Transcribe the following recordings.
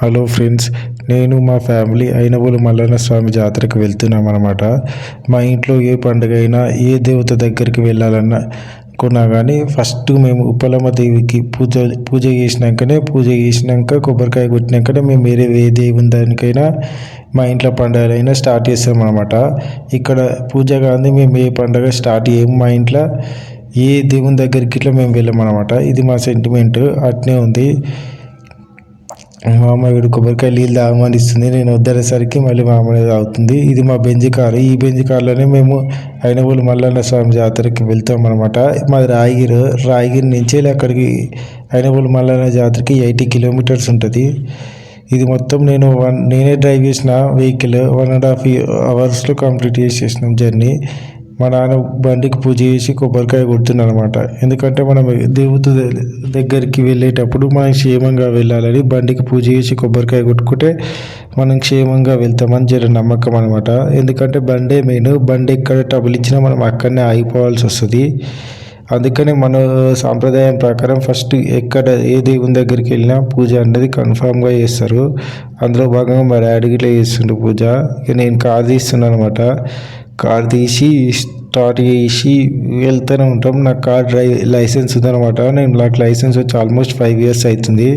Hello friends నేను మా family Ainavolu Mallanna స్వామి జాతరకు వెళ్తున్నాం అనమాట మా ఇంట్లో ఏ పండుగ అయినా ఏ దేవత దగ్గరికి వెళ్ళాలన్నా కొన్నా కానీ ఫస్ట్ మేము ఉప్పలమ్మ దేవికి పూజ పూజ చేసినాకనే పూజ చేసినాక కొబ్బరికాయ కొట్టినాకనే మేము వేరే ఏ దేవుని దానికైనా మా ఇంట్లో పండుగలైనా స్టార్ట్ చేస్తాం అనమాట ఇక్కడ పూజ కానీ మేము ఏ పండుగ స్టార్ట్ చేయము మా ఇంట్లో ఏ దేవుని దగ్గరికి ఇట్లా మేము వెళ్ళామన్నమాట. ఇది మా సెంటిమెంట్ అట్నే ఉంది. మా అమ్మ వీడు కొబ్బరికాయ నీళ్ళు తాగమని ఇస్తుంది. నేను వద్దనేసరికి మళ్ళీ మా తాగుతుంది. ఇది మా బెంజి కారు. ఈ బెంజి కారులోనే మేము అయినవోలు మల్లన్న స్వామి జాతరకి వెళ్తాం అనమాట మాది రాయగిరి. రాయగిరి నుంచి అక్కడికి అయినవోలు మల్లన్న జాతరకి ఎయిటీ కిలోమీటర్స్ ఉంటుంది. ఇది మొత్తం నేను వన్ నేనే డ్రైవ్ చేసిన వెహికల్ వన్ అండ్ హాఫ్ అవర్స్లో కంప్లీట్ చేసేసినాం జర్నీ. మా నాన్న బండికి పూజ చేసి కొబ్బరికాయ కొడుతున్నాను అనమాట ఎందుకంటే మనం దేవుత దగ్గరికి వెళ్ళేటప్పుడు మనం క్షేమంగా వెళ్ళాలని బండికి పూజ చేసి కొబ్బరికాయ కొట్టుకుంటే మనం క్షేమంగా వెళ్తామని జర నమ్మకం అనమాట ఎందుకంటే బండే మెయిన్ బండి ఎక్కడ ట్రబుల్ ఇచ్చినా మనం అక్కడనే ఆగిపోవాల్సి వస్తుంది. అందుకని మన సాంప్రదాయం ప్రకారం ఫస్ట్ ఎక్కడ ఏ దేవుని దగ్గరికి వెళ్ళినా పూజ అనేది కన్ఫామ్గా చేస్తారు. అందులో భాగంగా మా డాడీ ఇట్లా చేస్తుండే పూజ. ఇక నేను కార్ తీస్తున్నాను అనమాట కార్ తీసి స్టార్ట్ చేసి వెళ్తూనే ఉంటాం. నాకు కార్ డ్రైవ్ లైసెన్స్ ఉందన్నమాట. నేను నాకు లైసెన్స్ వచ్చి ఆల్మోస్ట్ ఫైవ్ ఇయర్స్ అవుతుంది.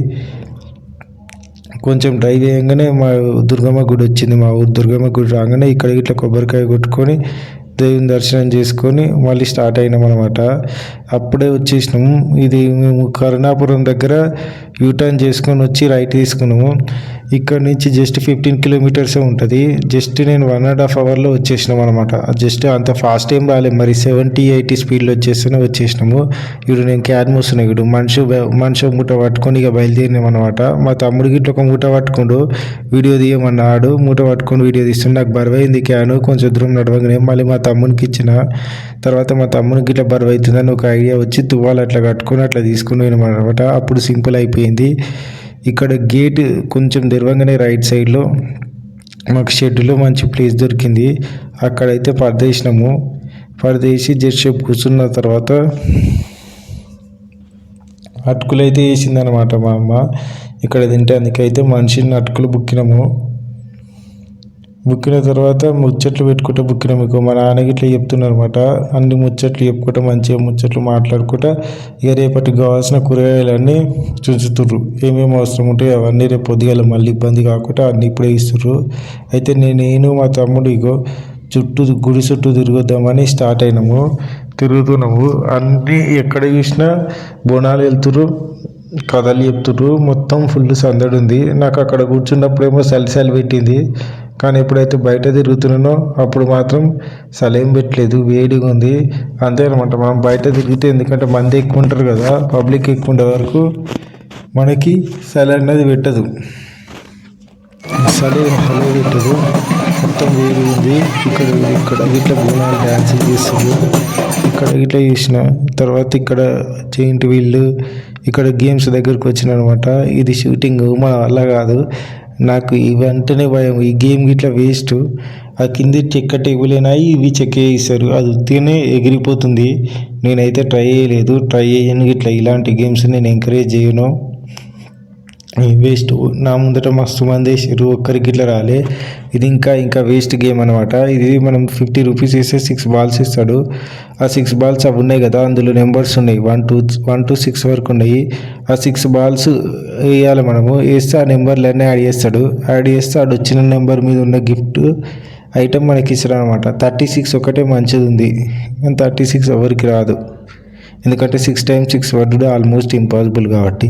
కొంచెం డ్రైవ్ చేయగానే మా దుర్గమ్మ గుడి వచ్చింది. మా ఊరు దుర్గమ్మ గుడి రాగానే ఇక్కడ ఇట్లా కొబ్బరికాయ కొట్టుకొని దేవుని దర్శనం చేసుకొని మళ్ళీ స్టార్ట్ అయినాం అనమాట అప్పుడే వచ్చేసినాము ఇది మేము కరుణాపురం దగ్గర యూటర్న్ చేసుకొని వచ్చి రైట్ తీసుకున్నాము. ఇక్కడ నుంచి జస్ట్ ఫిఫ్టీన్ కిలోమీటర్సే ఉంటుంది. జస్ట్ నేను వన్ అండ్ హాఫ్ అవర్లో వచ్చేసినాం అనమాట జస్ట్ అంత ఫాస్ట్ ఏం రాలేదు. మరి సెవెంటీ ఎయిటీ స్పీడ్లో వచ్చేస్తేనే వచ్చేసినాము. ఇప్పుడు నేను క్యాన్ మూస్తున్నాయి ఇప్పుడు మనిషి మనిషి మూట పట్టుకొని ఇక బయలుదేరినాం అనమాట మా తమ్ముడికి ఇట్లా ఒక మూట పట్టుకుండు. వీడియో తీయమన్నాడు మూట పట్టుకొని వీడియో తీస్తుండే. నాకు బరువైంది క్యాను. కొంచెం దూరం నడవగానే మళ్ళీ మా తమ్మునికి ఇచ్చిన. తర్వాత మా తమ్మునికి ఇట్లా బరువు అవుతుందని ఒక ఐడియా వచ్చి తువ్వాలి అట్లా కట్టుకొని అట్లా తీసుకుని అనమాట అప్పుడు సింపుల్ అయిపోయింది. ఇక్కడ గేట్ కొంచెం తెరవంగానే రైట్ సైడ్లో మాకు షెడ్లో మంచి ప్లేస్ దొరికింది. అక్కడైతే పరదేసినాము పరదేసి జెర్సేపు కూర్చున్న తర్వాత అటుకులు అయితే వేసిందనమాట మా అమ్మ. ఇక్కడ తింటే అందుకైతే మనిషిని అటుకులు బుక్కినాము. బుక్కిన తర్వాత ముచ్చట్లు పెట్టుకుంటే బుక్కిన మీకు. మా నాన్న ఇట్లా చెప్తున్నారు అనమాట అన్ని ముచ్చట్లు చెప్పుకుంటే మంచిగా ముచ్చట్లు మాట్లాడుకుంటా ఇక రేపటికి కావాల్సిన కూరగాయలన్నీ చూచుతుర్రు. ఏమేమి అవసరం ఉంటాయి అవన్నీ రేపు పొద్దుగాల మళ్ళీ ఇబ్బంది కాకుండా అన్నీ ఇప్పుడే ఇస్తుర్రు. అయితే నేను మా తమ్ముడు ఇగో చుట్టూ గుడి చుట్టూ తిరుగుద్దామని స్టార్ట్ అయినాము. తిరుగుతున్నాము. అన్నీ ఎక్కడ చూసినా బోనాలు వెళ్తురు కథలు చెప్తుర్రు. మొత్తం ఫుల్ సందడి ఉంది. నాకు అక్కడ కూర్చున్నప్పుడేమో సలి పెట్టింది. కానీ ఎప్పుడైతే బయట తిరుగుతున్నానో అప్పుడు మాత్రం సలేం పెట్టలేదు వేడిగా ఉంది. అంతే అనమాట మనం బయట తిరిగితే ఎందుకంటే మంది ఎక్కువ ఉంటారు కదా పబ్లిక్ ఎక్కువ ఉండే వరకు మనకి సలి అనేది పెట్టదు. సలే సలే పెట్టదు. మొత్తం వేడి ఉంది. ఇక్కడ ఇక్కడ ఇట్లా బోనాలు డ్యాన్స్ చేస్తుంది ఇక్కడ ఇట్లా చేసిన తర్వాత ఇక్కడ జెయింట్ వీళ్ళు ఇక్కడ గేమ్స్ దగ్గరకు వచ్చిన అనమాట ఇది షూటింగ్ మన వల్ల కాదు. నాకు ఇవంటనే భయం ఈ గేమ్ గిట్లా వేస్ట్. ఆ కింది చెక్క టేబుల్ ఇవి చెక్క వేస్తారు అది ఉత్తినే ఎగిరిపోతుంది. నేనైతే ట్రై చేయలేదు. ట్రై చేయను ఇట్లా ఇలాంటి గేమ్స్ నేను ఎంకరేజ్ చేయను. వేస్ట్ నా ముందట మస్తు మంది వేసారు ఒక్కరికి ఇట్లా రాలే. ఇది ఇంకా ఇంకా వేస్ట్ గేమ్ అనమాట ఇది మనం ఫిఫ్టీ రూపీస్ వేస్తే సిక్స్ బాల్స్ ఇస్తాడు ఆ సిక్స్ బాల్స్ అవి ఉన్నాయి కదా అందులో నెంబర్స్ ఉన్నాయి. One two one two six వరకు ఉన్నాయి. ఆ సిక్స్ బాల్స్ వేయాలి మనము. వేస్తే ఆ నెంబర్లన్నీ యాడ్ చేస్తాడు. యాడ్ చేస్తే ఆడు వచ్చిన నెంబర్ మీద ఉన్న గిఫ్ట్ ఐటమ్ మనకి ఇస్తాడు అనమాట థర్టీ సిక్స్ ఒకటే మంచిది ఉంది. థర్టీ సిక్స్ ఎవరికి రాదు. ఎందుకంటే six times six word almost impossible కాబట్టి.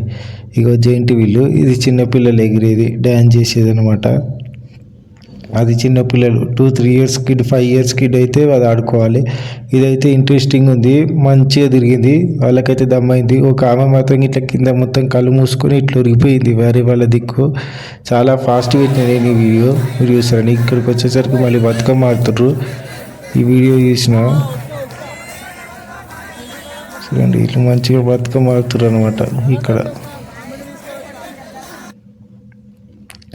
ఇక జెయింట్ వీళ్ళు ఇది చిన్నపిల్లలు ఎగిరేది డ్యాన్స్ చేసేది అనమాట అది చిన్నపిల్లలు two three years kid five years kid అయితే అది ఆడుకోవాలి. ఇదైతే ఇంట్రెస్టింగ్ ఉంది మంచిగా తిరిగింది వాళ్ళకైతే దమ్మైంది. ఒక ఆమె మాత్రం ఇట్లా కింద మొత్తం కళ్ళు మూసుకొని ఇట్లా ఉరిగిపోయింది వేరే వాళ్ళ దిక్కు. చాలా ఫాస్ట్ పెట్టిన నేను ఈ వీడియో మీరు చూసారని ఇక్కడికి వచ్చేసరికి మళ్ళీ బతుకమ్మ ఆడుతుర్రు ఈ వీడియో చూసిన చూడండి వీళ్ళు మంచిగా బతుకమ్మ ఆడుతుర్రు అనమాట ఇక్కడ.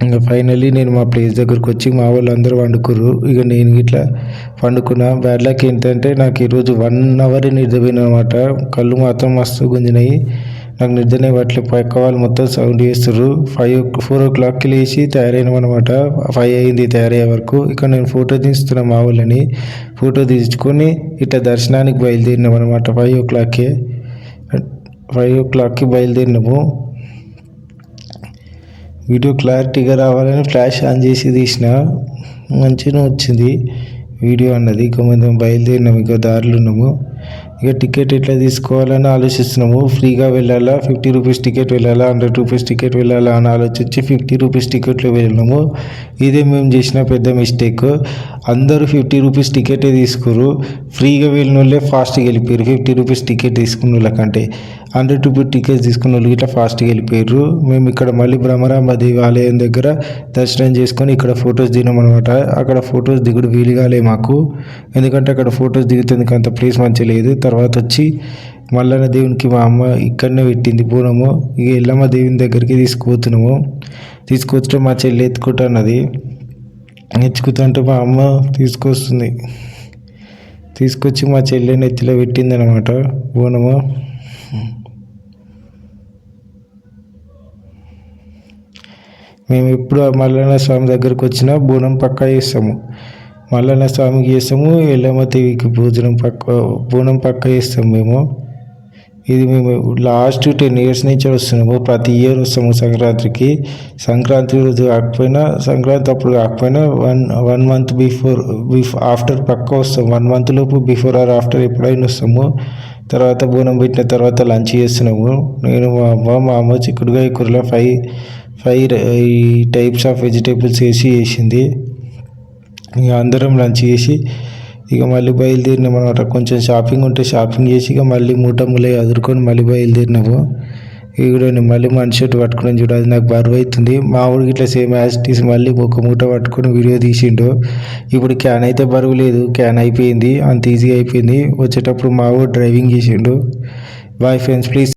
ఇంకా ఫైనల్లీ నేను మా ప్లేస్ దగ్గరకు వచ్చి మా వాళ్ళు అందరూ వండుకుర్రు. ఇక నేను ఇట్లా వండుకున్న బ్యాడ్ లక్ ఏంటంటే నాకు ఈరోజు వన్ అవర్ నిద్రపోయిన అనమాట కళ్ళు మాత్రం మస్తు గుంజినాయి. నాకు నిద్రనే పట్ల పక్క వాళ్ళు మొత్తం సౌండ్ చేస్తారు ఫైవ్ ఫోర్ ఓ క్లాక్కి లేచి తయారైనాం అనమాట ఫైవ్ అయింది తయారయ్యే వరకు. ఇక్కడ నేను ఫోటో తీస్తున్నా మా వాళ్ళని. ఫోటో తీసుకొని ఇట్లా దర్శనానికి బయలుదేరినాం అనమాట ఫైవ్ ఓ క్లాక్కి. ఫైవ్ ఓ క్లాక్కి బయలుదేరినాము. వీడియో క్లారిటీగా రావాలని ఫ్లాష్ ఆన్ చేసి తీసిన. మంచిగా వచ్చింది. వీడియో అన్నది. ఇక మనం బయలుదేరినాము ఇక దారిలో ఉన్నాము. ఇక టికెట్ ఎట్లా తీసుకోవాలని ఆలోచిస్తున్నాము. ఫ్రీగా వెళ్ళాలా? ఫిఫ్టీ రూపీస్ టికెట్ వెళ్ళాలా? హండ్రెడ్ రూపీస్ టికెట్ వెళ్ళాలా అని ఆలోచించి ఫిఫ్టీ రూపీస్ టికెట్లో వెళ్ళినాము. ఇదే మేము చేసిన పెద్ద మిస్టేక్. అందరూ ఫిఫ్టీ రూపీస్ టికెటే తీసుకురు ఫ్రీగా వెళ్ళిన వాళ్ళే ఫాస్ట్గా వెళ్ళిపోయారు ఫిఫ్టీ రూపీస్ టికెట్ తీసుకున్న వాళ్ళకంటే. హండ్రెడ్ రూపీ టికెట్ తీసుకున్న వాళ్ళు ఇట్లా ఫాస్ట్గా వెళ్ళిపోయారు మేము ఇక్కడ మళ్ళీ బ్రహ్మరాంబ దేవాలయం దగ్గర దర్శనం చేసుకొని ఇక్కడ ఫొటోస్ దిగినాం అక్కడ ఫొటోస్ దిగుడు వీలు కాలే మాకు. ఎందుకంటే అక్కడ ఫొటోస్ దిగుతుంది అంత ప్లేస్ మంచిగా లేదు. తర్వాత వచ్చి మల్లన్న దేవునికి మా అమ్మ ఇక్కడనే పెట్టింది పూనము. ఇక ఎల్లమ్మ దేవుని దగ్గరికి తీసుకుపోతున్నాము. తీసుకొచ్చడం మా చెల్లి ఎత్తుకుంటున్నది. ఎత్తుకుతుంటే మా అమ్మ తీసుకొస్తుంది. తీసుకొచ్చి మా చెల్లిని ఎత్తిలో పెట్టింది అనమాట బోనము మేము ఎప్పుడు మల్లన్న స్వామి దగ్గరకు వచ్చినా బోనం పక్కా చేస్తాము. మల్లన్న స్వామికి చేస్తాము ఎల్లమ్మ దేవికి భోజనం పక్క బోనం పక్క చేస్తాము మేము. ఇది మేము లాస్ట్ టెన్ ఇయర్స్ నుంచి వస్తున్నాము. ప్రతి ఇయర్ వస్తాము సంక్రాంతికి. సంక్రాంతి రోజు కాకపోయినా సంక్రాంతి అప్పుడు కాకపోయినా one one month before before after పక్క వస్తాం వన్ మంత్ లోపు బిఫోర్ ఆర్ ఆఫ్టర్ ఎప్పుడైనా వస్తాము. తర్వాత బోనం పెట్టిన తర్వాత లంచ్ చేస్తున్నాము. నేను మా అమ్మ మా అమ్మ చిక్కుడుగా కూరలో ఫైవ్ ఫైవ్ uh, ఈ టైప్స్ ఆఫ్ వెజిటేబుల్స్ వేసి వేసింది. ఇక అందరం లంచ్ చేసి ఇక మళ్ళీ బయలుదేరినాం అనమాట కొంచెం షాపింగ్ ఉంటే షాపింగ్ చేసి ఇక మళ్ళీ మూట ములై అదురుకొని మళ్ళీ బయలుదేరినాము. ఇక నేను మళ్ళీ మనిషి షర్ట్ పట్టుకుని చూడు అది నాకు బరువు అవుతుంది. మా ఊరికి ఇట్లా సేమ్ యాసిటీస్ మళ్ళీ ఒక మూట పట్టుకొని వీడియో తీసిండు. ఇప్పుడు క్యాన్ అయితే బరువు లేదు. క్యాన్ అయిపోయింది. అంత ఈజీ అయిపోయింది. వచ్చేటప్పుడు మా ఊరు డ్రైవింగ్ చేసిండు. Bye friends please